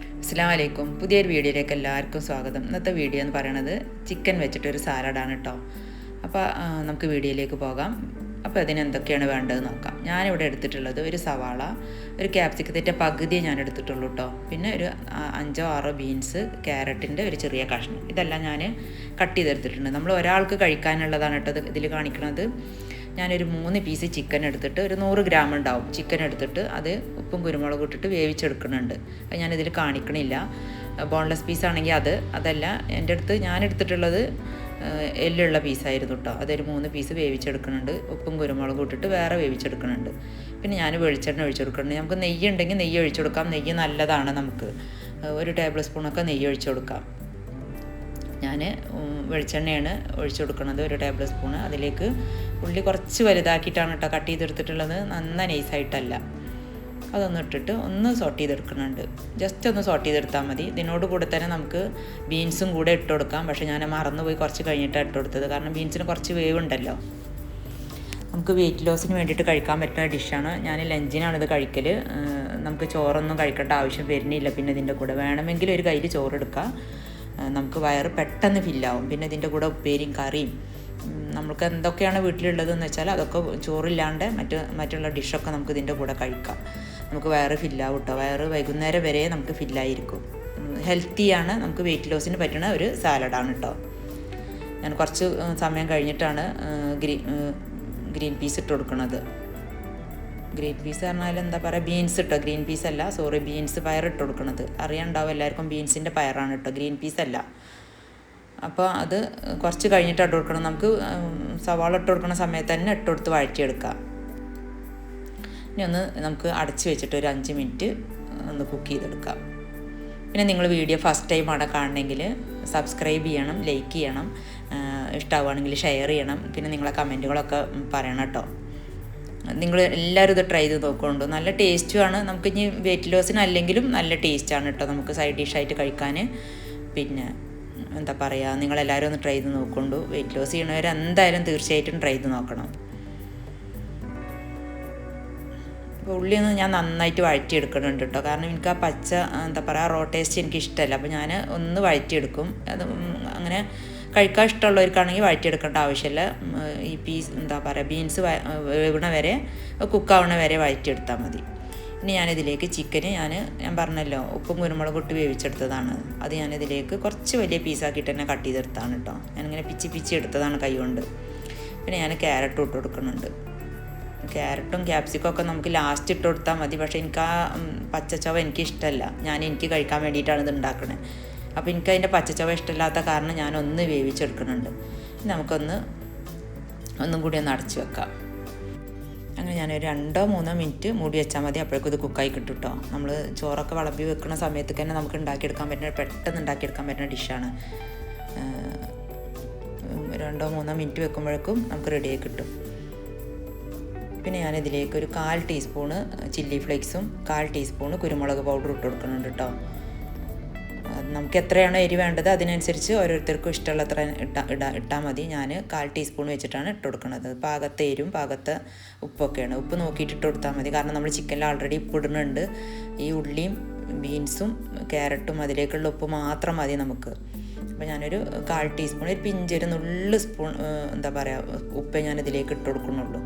അസ്സാം വലൈക്കും പുതിയൊരു വീഡിയോയിലേക്ക് എല്ലാവർക്കും സ്വാഗതം. ഇന്നത്തെ വീഡിയോ എന്ന് പറയുന്നത് ചിക്കൻ വെച്ചിട്ടൊരു സാലഡാണ് കേട്ടോ അപ്പോൾ നമുക്ക് വീഡിയോയിലേക്ക് പോകാം. അപ്പോൾ അതിന് എന്തൊക്കെയാണ് വേണ്ടത് നോക്കാം. ഞാനിവിടെ എടുത്തിട്ടുള്ളത് ഒരു സവാള ഒരു ക്യാപ്സിക്കത്തിന്റെ പകുതിയെ ഞാൻ എടുത്തിട്ടുള്ളൂ കേട്ടോ പിന്നെ ഒരു അഞ്ചോ ആറോ ബീൻസ് ക്യാരറ്റിന്റെ ഒരു ചെറിയ കഷ്ണം. ഇതെല്ലാം ഞാൻ കട്ട് ചെയ്തെടുത്തിട്ടുണ്ട്. നമ്മൾ ഒരാൾക്ക് കഴിക്കാനുള്ളതാണ് കേട്ടോ ഇത് ഇതിൽ കാണിക്കുന്നത് ഞാനൊരു മൂന്ന് പീസ് ചിക്കൻ എടുത്തിട്ട് ഒരു നൂറ് ഗ്രാം ഉണ്ടാവും. ചിക്കൻ എടുത്തിട്ട് അത് ഉപ്പും കുരുമുളകും ഇട്ടിട്ട് വേവിച്ചെടുക്കുന്നുണ്ട്. അത് ഞാനിതിൽ കാണിക്കണില്ല. ബോൺലെസ് പീസാണെങ്കിൽ അത് അതല്ല എന്റെ അടുത്ത് ഞാൻ എടുത്തിട്ടുള്ളത് എല്ലുള്ള പീസായിരുന്നു കേട്ടോ അതൊരു മൂന്ന് പീസ് വേവിച്ചെടുക്കുന്നുണ്ട്. ഉപ്പും കുരുമുളകും ഇട്ടിട്ട് വേറെ വേവിച്ചെടുക്കുന്നുണ്ട്. പിന്നെ ഞാൻ വെളിച്ചെണ്ണ ഒഴിച്ചെടുക്കുന്നുണ്ട്. നമുക്ക് നെയ്യ് ഉണ്ടെങ്കിൽ നെയ്യ് ഒഴിച്ചു കൊടുക്കാം. നെയ്യ് നല്ലതാണ് നമുക്ക്. ഒരു ടേബിൾ സ്പൂണൊക്കെ നെയ്യ് ഒഴിച്ചു കൊടുക്കാം. ഞാൻ വെളിച്ചെണ്ണയാണ് ഒഴിച്ചു കൊടുക്കുന്നത് ഒരു ടേബിൾ സ്പൂണ്. അതിലേക്ക് ഉള്ളി കുറച്ച് വലുതാക്കിയിട്ടാണ് കേട്ടോ കട്ട് ചെയ്തെടുത്തിട്ടുള്ളത്. നന്ന നൈസായിട്ടല്ല. അതൊന്ന് ഇട്ടിട്ട് ഒന്ന് സോട്ട് ചെയ്തെടുക്കുന്നുണ്ട്. ജസ്റ്റ് ഒന്ന് സോട്ട് ചെയ്തെടുത്താൽ മതി. ഇതിനോട് കൂടെ തന്നെ നമുക്ക് ബീൻസും കൂടെ ഇട്ട് കൊടുക്കാം. പക്ഷേ ഞാൻ മറന്നുപോയി കുറച്ച് കഴിഞ്ഞിട്ടാണ് ഇട്ട് കൊടുത്തത്. കാരണം ബീൻസിന് കുറച്ച് വേവ് ഉണ്ടല്ലോ നമുക്ക് വെയിറ്റ് ലോസിന് വേണ്ടിയിട്ട് കഴിക്കാൻ പറ്റുന്ന ഡിഷാണ്. ഞാൻ ലഞ്ചിനാണ് ഇത് കഴിക്കൽ നമുക്ക് ചോറൊന്നും കഴിക്കേണ്ട ആവശ്യം വരുന്നില്ല. പിന്നെ ഇതിന്റെ കൂടെ വേണമെങ്കിൽ ഒരു കയ്യിൽ ഏഹ് നമുക്ക് വയറ് പെട്ടെന്ന് ഫില്ലാവും. പിന്നെ ഇതിന്റെ കൂടെ ഉപ്പേരിയും കറിയും. നമുക്ക് എന്തൊക്കെയാണ് വീട്ടിലുള്ളതെന്ന് വെച്ചാൽ അതൊക്കെ ചോറില്ലാണ്ട് മറ്റ് മറ്റുള്ള ഡിഷൊക്കെ നമുക്ക് ഇതിന്റെ കൂടെ കഴിക്കാം. നമുക്ക് വയറ് ഫില്ലാവും കേട്ടോ വയറ് വൈകുന്നേരം വരെ നമുക്ക് ഫില്ലായിരിക്കും. ഹെൽത്തിയാണ് നമുക്ക് വെയിറ്റ് ലോസിന് പറ്റുന്ന ഒരു സാലഡാണ് കേട്ടോ ഞാൻ കുറച്ച് സമയം കഴിഞ്ഞിട്ടാണ് ഗ്രീൻ ഗ്രീ ഗ്രീൻ പീസ് ഇട്ട് കൊടുക്കുന്നത്. ഗ്രീൻ പീസ് പറഞ്ഞാൽ എന്താ പറയുക ബീൻസ് ഇട്ടോ? ഗ്രീൻ പീസ് അല്ല സോറി ബീൻസ് പയർ ഇട്ട് കൊടുക്കുന്നത് അറിയാണ്ടാവും എല്ലാവർക്കും ബീൻസിന്റെ പയറാണ് കേട്ടോ ഗ്രീൻ പീസ് അല്ല. അപ്പോൾ അത് കുറച്ച് കഴിഞ്ഞിട്ട് ഇട്ട് കൊടുക്കണം നമുക്ക് സവാള ഇട്ട് കൊടുക്കുന്ന സമയത്ത് തന്നെ ഇട്ട് കൊടുത്ത് വഴറ്റിയെടുക്കാം. ഇനി ഒന്ന് നമുക്ക് അടച്ച് വെച്ചിട്ട് ഒരു അഞ്ച് മിനിറ്റ് ഒന്ന് കുക്ക് ചെയ്തെടുക്കാം. പിന്നെ നിങ്ങൾ വീഡിയോ ഫസ്റ്റ് ടൈം ആണ് കാണണമെങ്കിൽ സബ്സ്ക്രൈബ് ചെയ്യണം ലൈക്ക് ചെയ്യണം ഇഷ്ടമാവുകയാണെങ്കിൽ ഷെയർ ചെയ്യണം. പിന്നെ നിങ്ങളെ കമന്റുകളൊക്കെ പറയണം കേട്ടോ. നിങ്ങൾ എല്ലാവരും ഇത് ട്രൈ ചെയ്ത് നോക്കുന്നുണ്ട്. നല്ല ടേസ്റ്റുമാണ് നമുക്ക് ഇനി വെയിറ്റ് ലോസിന് അല്ലെങ്കിലും നല്ല ടേസ്റ്റാണ് കേട്ടോ നമുക്ക് സൈഡ് ഡിഷായിട്ട് കഴിക്കാൻ. പിന്നെ എന്താ പറയുക നിങ്ങളെല്ലാവരും ഒന്ന് ട്രൈ ചെയ്ത് നോക്കുന്നുണ്ട്. വെയിറ്റ് ലോസ് ചെയ്യണവർ എന്തായാലും തീർച്ചയായിട്ടും ട്രൈ ചെയ്ത് നോക്കണം. അപ്പോൾ ഉള്ളിയൊന്ന് ഞാൻ നന്നായിട്ട് വഴറ്റിയെടുക്കുന്നുണ്ട് കേട്ടോ കാരണം എനിക്ക് ആ പച്ച എന്താ പറയുക റോ ടേസ്റ്റ് എനിക്ക് ഇഷ്ടമല്ല അപ്പോൾ ഞാൻ ഒന്ന് വഴറ്റിയെടുക്കും. അത് അങ്ങനെ കഴിക്കാൻ ഇഷ്ടമുള്ളവർക്കാണെങ്കിൽ വഴറ്റിയെടുക്കേണ്ട ആവശ്യമില്ല. ഈ പീസ് എന്താ പറയുക ബീൻസ് വേവണ വരെ കുക്കാവണ വരെ വഴറ്റിയെടുത്താൽ മതി. ഇനി ഞാനിതിലേക്ക് ചിക്കന് ഞാൻ ഞാൻ പറഞ്ഞല്ലോ ഉപ്പും കുരുമുളകും ഇട്ട് വേവിച്ചെടുത്തതാണ്. അത് ഞാനിതിലേക്ക് കുറച്ച് വലിയ പീസാക്കിയിട്ട് തന്നെ കട്ട് ചെയ്തെടുത്താണ് കേട്ടോ ഞാനിങ്ങനെ പിച്ചി പിച്ചി എടുത്തതാണ് കൈ കൊണ്ട്. പിന്നെ ഞാൻ ക്യാരറ്റ് ഇട്ട് കൊടുക്കുന്നുണ്ട്. ക്യാരറ്റും ക്യാപ്സിക്കും ഒക്കെ നമുക്ക് ലാസ്റ്റ് ഇട്ട് കൊടുത്താൽ മതി. പക്ഷേ എനിക്ക് ആ പച്ചച്ചവ എനിക്കിഷ്ടമല്ല. ഞാൻ എനിക്ക് കഴിക്കാൻ വേണ്ടിയിട്ടാണ് ഇത് ഉണ്ടാക്കണത് അപ്പോൾ എനിക്ക് അതിന്റെ പച്ചച്ചവ ഇഷ്ടമില്ലാത്ത കാരണം ഞാനൊന്ന് വേവിച്ചെടുക്കുന്നുണ്ട്. നമുക്കൊന്ന് ഒന്നും കൂടി ഒന്ന് അടച്ചു വെക്കാം. അങ്ങനെ ഞാനൊരു രണ്ടോ മൂന്നോ മിനിറ്റ് മൂടി വെച്ചാൽ മതി. അപ്പോഴേക്കും ഇത് കുക്കായി കിട്ടും കേട്ടോ നമ്മൾ ചോറൊക്കെ വിളമ്പി വെക്കുന്ന സമയത്ത് തന്നെ നമുക്ക് ഉണ്ടാക്കിയെടുക്കാൻ പറ്റുന്ന പെട്ടെന്ന് ഉണ്ടാക്കിയെടുക്കാൻ പറ്റുന്ന ഡിഷാണ് രണ്ടോ മൂന്നോ മിനിറ്റ് വെക്കുമ്പോഴേക്കും നമുക്ക് റെഡിയായി കിട്ടും. പിന്നെ ഞാനിതിലേക്ക് ഒരു കാൽ ടീസ്പൂണ് ചില്ലി ഫ്ലേക്സും കാൽ ടീസ്പൂണ് കുരുമുളക് പൗഡർ ഇട്ട് കൊടുക്കുന്നുണ്ട് കേട്ടോ നമുക്ക് എത്രയാണോ എരി വേണ്ടത് അതിനനുസരിച്ച് ഓരോരുത്തർക്കും ഇഷ്ടമുള്ള അത്ര ഇട്ടാ ഇടാ ഇട്ടാൽ മതി. ഞാൻ കാൽ ടീസ്പൂൺ വെച്ചിട്ടാണ് ഇട്ട് കൊടുക്കുന്നത് പാകത്തെ എരും പാകത്തെ ഉപ്പൊക്കെയാണ്. ഉപ്പ് നോക്കിയിട്ട് ഇട്ട് കൊടുത്താൽ മതി. കാരണം നമ്മൾ ചിക്കനിൽ ആൾറെഡി ഉപ്പ് ഇടുന്നുണ്ട്. ഈ ഉള്ളിയും ബീൻസും ക്യാരറ്റും അതിലേക്കുള്ള ഉപ്പ് മാത്രം മതി നമുക്ക്. അപ്പോൾ ഞാനൊരു കാൽ ടീസ്പൂൺ ഒരു പിഞ്ച് ഒരു നുള്ളു സ്പൂൺ എന്താ പറയുക ഉപ്പേ ഞാൻ ഇതിലേക്ക് ഇട്ട് കൊടുക്കുന്നുള്ളൂ.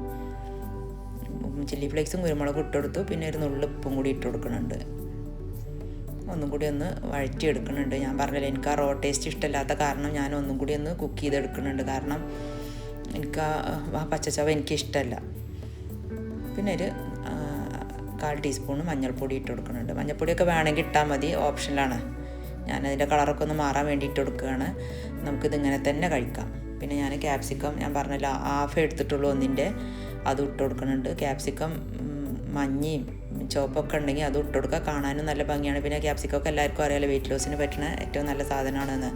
ചില്ലി ഫ്ലേക്സും കുരുമുളകും ഇട്ട് കൊടുത്തു. പിന്നെ ഒരു നുള്ളു ഉപ്പും കൂടി ഇട്ട് കൊടുക്കുന്നുണ്ട് ഒന്നും കൂടി ഒന്ന് വഴറ്റിയെടുക്കുന്നുണ്ട്. ഞാൻ പറഞ്ഞില്ല എനിക്ക് ആ റോ ടേസ്റ്റ് ഇഷ്ടമില്ലാത്ത കാരണം ഞാൻ ഒന്നും കൂടി ഒന്ന് കുക്ക് ചെയ്തെടുക്കുന്നുണ്ട്. കാരണം എനിക്ക് ആ പച്ച പച്ചച്ചവ എനിക്ക് ഇഷ്ടമല്ല. പിന്നെ ഒരു കാൽ ടീസ്പൂൺ മഞ്ഞൾപ്പൊടി ഇട്ട് കൊടുക്കുന്നുണ്ട്. മഞ്ഞൾപ്പൊടിയൊക്കെ വേണമെങ്കിൽ ഇട്ടാൽ മതി ഓപ്ഷനിലാണ് ഞാനതിന്റെ കളറൊക്കെ ഒന്ന് മാറാൻ വേണ്ടി ഇട്ട് കൊടുക്കുകയാണ്. നമുക്കിതിങ്ങനെ തന്നെ കഴിക്കാം. പിന്നെ ഞാൻ ക്യാപ്സിക്കം ഞാൻ പറഞ്ഞല്ലോ ഹാഫ് എടുത്തിട്ടുള്ളൂ ഒന്നിന്റെ. അതും ഇട്ട് കൊടുക്കുന്നുണ്ട്. ക്യാപ്സിക്കം മഞ്ഞയും ചുവപ്പൊക്കെ ഉണ്ടെങ്കിൽ അത് ഇട്ട് കൊടുക്കുക. കാണാനും നല്ല ഭംഗിയാണ്. പിന്നെ ക്യാപ്സിക്കം ഒക്കെ എല്ലാവർക്കും അറിയാലോ വെയിറ്റ് ലോസിന് പറ്റുന്ന ഏറ്റവും നല്ല സാധനമാണെന്ന്.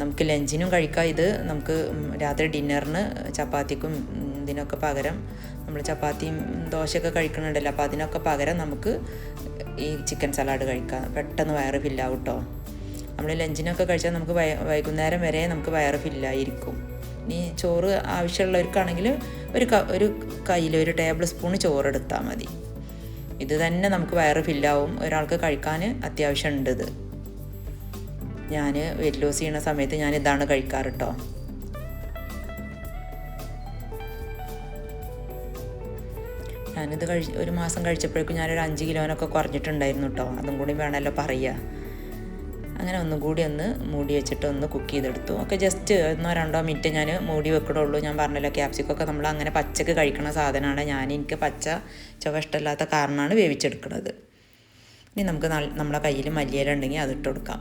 നമുക്ക് ലഞ്ചിനും കഴിക്കാം. ഇത് നമുക്ക് രാത്രി ഡിന്നറിന് ചപ്പാത്തിക്കും ഇതിനൊക്കെ പകരം നമ്മൾ ചപ്പാത്തിയും ദോശയൊക്കെ കഴിക്കുന്നുണ്ടല്ലോ അപ്പോൾ അതിനൊക്കെ പകരം നമുക്ക് ഈ ചിക്കൻ സലാഡ് കഴിക്കാം. പെട്ടെന്ന് വയറ് ഫില്ലാവും കേട്ടോ നമ്മൾ ലഞ്ചിനൊക്കെ കഴിച്ചാൽ നമുക്ക് വൈകുന്നേരം വരെ നമുക്ക് വയറ് ഫില്ലായിരിക്കും. ഇനി ചോറ് ആവശ്യമുള്ളവർക്കാണെങ്കിൽ ഒരു ഒരു കയ്യിൽ ഒരു ടേബിൾ സ്പൂൺ ചോറ് എടുത്താൽ മതി. ഇത് തന്നെ നമുക്ക് വയറ് ഫില്ലാവും. ഒരാൾക്ക് കഴിക്കാൻ അത്യാവശ്യം ഉണ്ട് ഇത്. ഞാൻ വെയിറ്റ് ലോസ് ചെയ്യുന്ന സമയത്ത് ഞാൻ ഇതാണ് കഴിക്കാറ് കേട്ടോ ഞാനിത് കഴി ഒരു മാസം കഴിച്ചപ്പോഴേക്കും ഞാനൊരു അഞ്ച് കിലോനൊക്കെ കുറഞ്ഞിട്ടുണ്ടായിരുന്നു കേട്ടോ അതും കൂടി വേണമല്ലോ പറയുക. അങ്ങനെ ഒന്നും കൂടി ഒന്ന് മൂടി വെച്ചിട്ട് ഒന്ന് കുക്ക് ചെയ്തെടുത്തു. ഒക്കെ ജസ്റ്റ് ഒന്നോ രണ്ടോ മിനിറ്റ് ഞാൻ മൂടി വെക്കണുള്ളൂ. ഞാൻ പറഞ്ഞല്ലോ ക്യാപ്സിക്കൊക്കെ നമ്മൾ അങ്ങനെ പച്ചക്ക് കഴിക്കണ സാധനമാണ് ഞാൻ എനിക്ക് പച്ച ചുവ ഇഷ്ടമില്ലാത്ത കാരണമാണ് വേവിച്ചെടുക്കുന്നത് ഇനി നമുക്ക് നമ്മുടെ കയ്യിൽ മല്ലിയില ഉണ്ടെങ്കിൽ അതിട്ട് കൊടുക്കാം.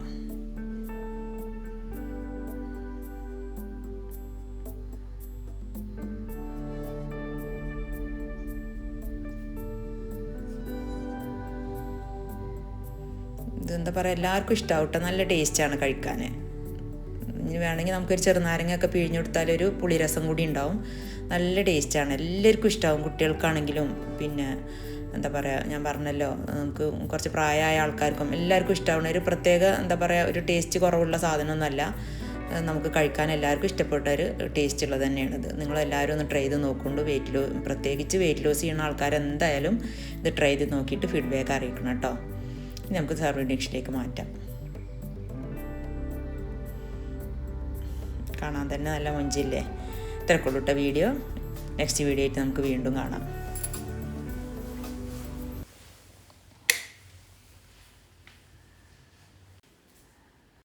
ഇതെന്താ പറയുക എല്ലാവർക്കും ഇഷ്ടമാവും കേട്ടോ നല്ല ടേസ്റ്റാണ് കഴിക്കാൻ ഇനി വേണമെങ്കിൽ നമുക്കൊരു ചെറുനാരങ്ങയൊക്കെ പിഴിഞ്ഞു കൊടുത്താൽ ഒരു പുളിരസം കൂടി ഉണ്ടാവും. നല്ല ടേസ്റ്റാണ്. എല്ലാവർക്കും ഇഷ്ടമാവും കുട്ടികൾക്കാണെങ്കിലും. പിന്നെ എന്താ പറയുക ഞാൻ പറഞ്ഞല്ലോ നമുക്ക് കുറച്ച് പ്രായമായ ആൾക്കാർക്കും എല്ലാവർക്കും ഇഷ്ടമാവുന്ന ഒരു പ്രത്യേക എന്താ പറയുക ഒരു ടേസ്റ്റ് കുറവുള്ള സാധനമൊന്നുമല്ല. നമുക്ക് കഴിക്കാൻ എല്ലാവർക്കും ഇഷ്ടപ്പെട്ട ഒരു ടേസ്റ്റ് ഉള്ളത് തന്നെയാണിത് നിങ്ങളെല്ലാവരും ഒന്ന് ട്രൈ ചെയ്ത് നോക്കുകൊണ്ട് വെയിറ്റ് ലോ പ്രത്യേകിച്ച് വെയിറ്റ് ലോസ് ചെയ്യുന്ന ആൾക്കാരെന്തായാലും ഇത് ട്രൈ ചെയ്ത് നോക്കിയിട്ട് ഫീഡ്ബാക്ക് അറിയിക്കണം കേട്ടോ. ഇനി നമുക്ക് സർവിങ് ഡിഷിലേക്ക് മാറ്റാം. കാണാൻ തന്നെ നല്ല മൊഞ്ചില്ലേ? ഇത്രക്കുള്ളൂട്ട വീഡിയോ നെക്സ്റ്റ് വീഡിയോ ആയിട്ട് നമുക്ക് വീണ്ടും കാണാം.